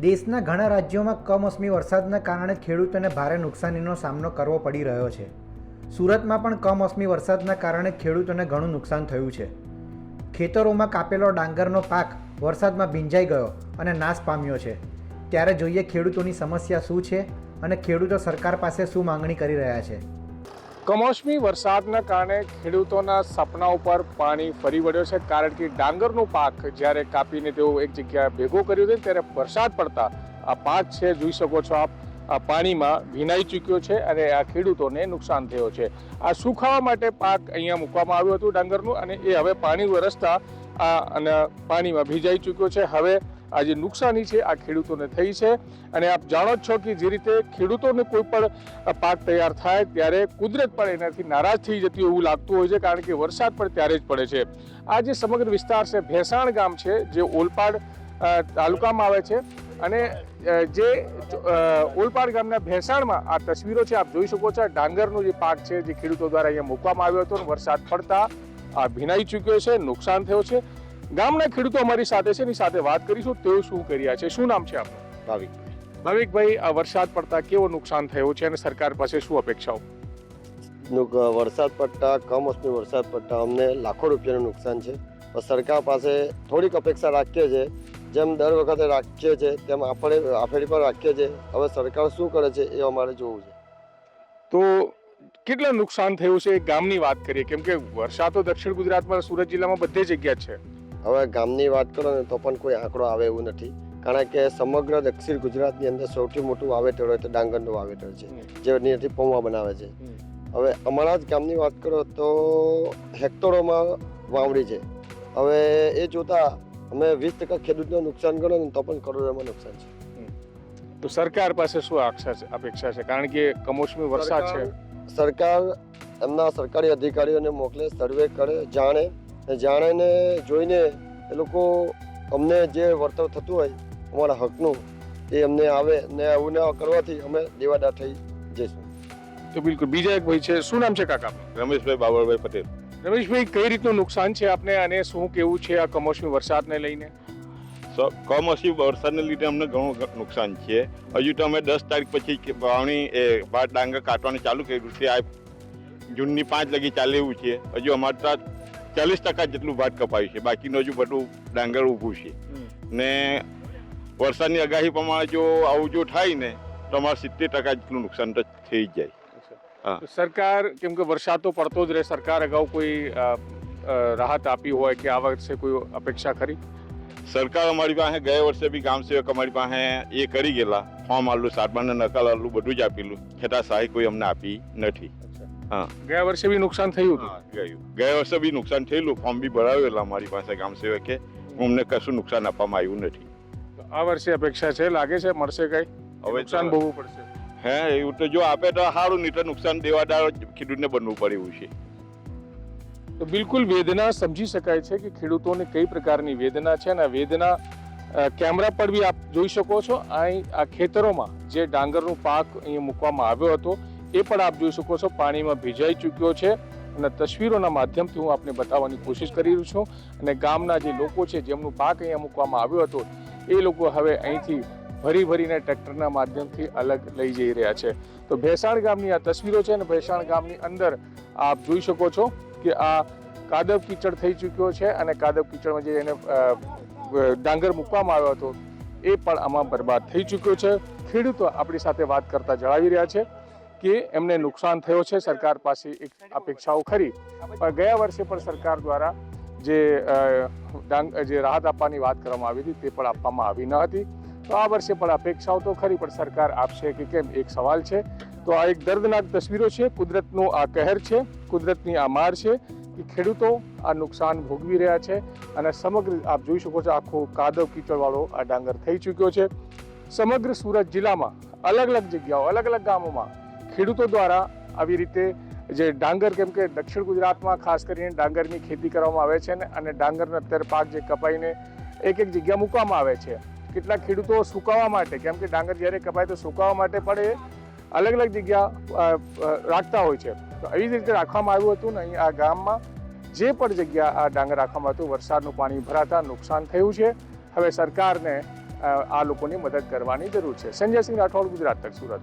દેશના ઘણા રાજ્યોમાં કમોસમી વરસાદના કારણે ખેડૂતોને ભારે નુકસાનીનો સામનો કરવો પડી રહ્યો છે. સુરતમાં પણ કમોસમી વરસાદના કારણે ખેડૂતોને ઘણું નુકસાન થયું છે. ખેતરોમાં કાપેલો ડાંગરનો પાક વરસાદમાં ભીંજાઈ ગયો અને નાશ પામ્યો છે. ત્યારે જોઈએ ખેડૂતોની સમસ્યા શું છે અને ખેડૂતો સરકાર પાસે શું માંગણી કરી રહ્યા છે. કમોસમી વરસાદના કારણે ખેડૂતોના સપના ઉપર પાણી ફરી વળ્યો છે, કારણ કે ડાંગરનો પાક જ્યારે કાપીને તેઓ એક જગ્યાએ ભેગો કર્યો હતો ત્યારે વરસાદ પડતા આ પાક છે, જોઈ શકો છો આપ, આ પાણીમાં ભીનાઈ ચૂક્યો છે અને આ ખેડૂતોને નુકસાન થયો છે. આ સુખાવા માટે પાક અહીંયા મૂકવામાં આવ્યું હતું ડાંગરનું અને એ હવે પાણી વરસતા આ અને પાણીમાં ભીજાઈ ચૂક્યો છે. હવે આ જે નુકસાની છે, આ ખેડૂતોને થઈ છે. અને આપ જાણો જ છો કે જે રીતે ખેડૂતોને કોઈ પણ પાક તૈયાર થાય ત્યારે કુદરત પણ એનાથી નારાજ થઈ જતી એવું લાગતું હોય છે, કારણ કે વરસાદ પણ ત્યારે જ પડે છે. આ જે સમગ્ર વિસ્તાર છે, ભેસાણ ગામ છે, જે ઓલપાડ તાલુકામાં આવે છે. અને જે ઓલપાડ ગામના ભેસાણમાં આ તસવીરો છે, આપ જોઈ શકો છો ડાંગરનો જે પાક છે, જે ખેડૂતો દ્વારા અહીંયા મૂકવામાં આવ્યો હતો વરસાદ પડતા આ ભીનાઈ ચૂક્યો છે, નુકસાન થયો છે. ગામના ખેડૂતો અમારી સાથે છે એની સાથે વાત કરીશું. તેઓ શું કર્યા છે? શું નામ છે આપનું? ભાવિક. ભાવિકભાઈ આ વરસાદ પડતા કેવો નુકસાન થયું છે અને સરકાર પાસે શું અપેક્ષાઓ? વરસાદ પડતા કમોસમી વરસાદ પડતા અમને લાખો રૂપિયાનું નુકસાન છે. સરકાર પાસે થોડીક અપેક્ષા રાખીએ છીએ જેમ દર વખતે રાખીએ છીએ તેમ આપણે આફેડી પણ રાખીએ છીએ હવે સરકાર શું કરે છે એ અમારે જોવું છે. તો કેટલા નુકસાન થયું છે? ગામની વાત કરીએ. કેમ કે વરસાદ તો દક્ષિણ ગુજરાતમાં સુરત જિલ્લામાં બધે જગ્યા છે. હવે ગામની વાત કરો ને તો પણ કોઈ આંકડો આવે એવું નથી. કારણ કે સમગ્ર દક્ષિણ ગુજરાતની અંદર સૌથી મોટું વાવેતર હોય તો ડાંગરનું વાવેતર છે જે એનાથી પૌવા બનાવે છે. હવે અમારા જ ગામની વાત કરો તો હેક્ટરોમાં વાવણી છે. હવે એ જોતા અમે વીસ ટકા ખેડૂતને નુકસાન કરો ને તો પણ કરોડોમાં નુકસાન છે. તો સરકાર પાસે શું આક્ષા છે અપેક્ષા છે? કારણ કે કમોસમી વરસાદ છે. સરકાર એમના સરકારી અધિકારીઓને મોકલે સર્વે કરે જાણે જાણીને જોઈને એ લોકો અમને જે વર્તવ થતું હોય અમારા હકનું એ અમને આવે ને આવું ના કરવાથી અમે દેવાદાર થઈ જઈશું. તો બિલકુલ. બીજા એક ભાઈ છે. શું નામ છે કાકા? રમેશભાઈ બાબરભાઈ પટેલ. રમેશભાઈ કઈ રીતનું નુકસાન છે આપને અને શું કેવું છે આ કમોસમી વરસાદને લઈને? સ- કમોસમી વરસાદને લીધે અમને ઘણું નુકસાન છે. હજુ તો અમે દસ તારીખ પછી વાવણી એ ભાત ડાંગર કાઢવાનું ચાલુ કર્યું છે. આ જૂનની પાંચ લગી ચાલે એવું છે. હજુ અમારે ત્યાં ચાલીસ ટકા જેટલું ભાત કપાયું છે. બાકીનું હજુ બધું ડાંગર ઊભું છે. ને વરસાદની આગાહી પ્રમાણે જો આવું જો થાય ને તો અમારે સિત્તેર ટકા જેટલું નુકસાન તો થઈ જ જાય. સરકાર કેમ કે વરસાદ તો પડતો જ રહે સરકાર અગાઉ કોઈ રાહત આપી હોય કે આ વર્ષે કોઈ અપેક્ષા ખરી? સરકાર અમારી પાસે ગયા વર્ષે બી ગામ સેવક અમારી પાસે એ કરી ગયેલા. ફોર્મ આલું સાતબાને નકલ આલું બધું જ આપેલું. છતાં સહાય કોઈ અમને આપી નથી. ગયા વર્ષે બી નુકસાન થયું હતું. ગયું. ગયા વર્ષે બી નુકસાન થયેલું ફોર્મ બી ભરાવેલા અમારી પાસે ગામ સેવકે અમને કશું નુકસાન આપવામાં આવ્યું નથી. તો આ વર્ષે અપેક્ષા છે લાગે છે મળશે કઈ? હવે નુકસાન ભોગવવું પડશે. હે એવું તો જો આપે તો સારું નહીં તો નુકસાન દેવાદાર ખેડૂતને બનવું પડે એવું છે. તો બિલકુલ વેદના સમજી શકાય છે કે ખેડૂતોને કઈ પ્રકારની વેદના છે અને વેદના કેમેરા પર બી આપ જોઈ શકો છો. અહીં આ ખેતરોમાં જે ડાંગરનું પાક અહીંયા મૂકવામાં આવ્યો હતો એ પણ આપ જોઈ શકો છો, પાણીમાં ભીજાઈ ચૂક્યો છે અને તસવીરોના માધ્યમથી હું આપને બતાવવાની કોશિશ કરી રહ્યો છું. અને ગામના જે લોકો છે, જેમનું પાક અહીંયા મૂકવામાં આવ્યો હતો, એ લોકો હવે અહીંથી ભરી ભરીને ટ્રેક્ટરના માધ્યમથી અલગ લઈ જઈ રહ્યા છે. તો ભેસાણ ગામની આ તસવીરો છે અને ભેસાણ ગામની અંદર આપ જોઈ શકો છો કે આ કાદવ કીચડ થઈ ચૂક્યો છે અને કાદવ કીચડમાં જે એને ડાંગર મૂકવામાં આવ્યો હતો, એ પણ આમાં બરબાદ થઈ ચૂક્યો છે. ખેડૂતો આપણી સાથે વાત કરતા જણાવી રહ્યા છે. કે એમને નુકસાન થયો છે. સરકાર પાસે એક અપેક્ષાઓ ખરી. પણ ગયા વર્ષે પણ સરકાર દ્વારા જે જે રાહત આપવાની વાત કરવામાં આવી હતી તે પણ આપવામાં આવી ન હતી. તો આ વર્ષે પણ અપેક્ષાઓ તો ખરી, પણ સરકાર આપશે કે કેમ? એક સવાલ છે. તો આ એક દર્દનાક તસવીરો છે. કુદરતનો આ કહેર છે. કુદરતની આ માર છે કે ખેડૂતો આ નુકસાન ભોગવી રહ્યા છે અને સમગ્ર, આપ જોઈ શકો છો, આખો કાદવ કીચડવાળો આ ડાંગર થઈ ચૂક્યો છે. સમગ્ર સુરત જિલ્લામાં અલગ અલગ જગ્યાઓ અલગ અલગ ગામોમાં ખેડૂતો દ્વારા આવી રીતે જે ડાંગર કેમ કે દક્ષિણ ગુજરાતમાં ખાસ કરીને ડાંગરની ખેતી કરવામાં આવે છે ને અને ડાંગરનો અત્યારે પાક જે કપાઈને એક એક જગ્યા મૂકવામાં આવે છે. કેટલાક ખેડૂતો સુકાવા માટે, કેમ કે ડાંગર જ્યારે કપાય તો સુકાવા માટે પણ એ અલગ અલગ જગ્યા રાખતા હોય છે. તો આવી જ રીતે રાખવામાં આવ્યું હતું ને અહીં આ ગામમાં જે પણ જગ્યા આ ડાંગર રાખવામાં હતું વરસાદનું પાણી ભરાતા નુકસાન થયું છે. હવે સરકારને આ લોકોની મદદ કરવાની જરૂર છે. સંજયસિંહ રાઠોડ, ગુજરાત તક સુરત.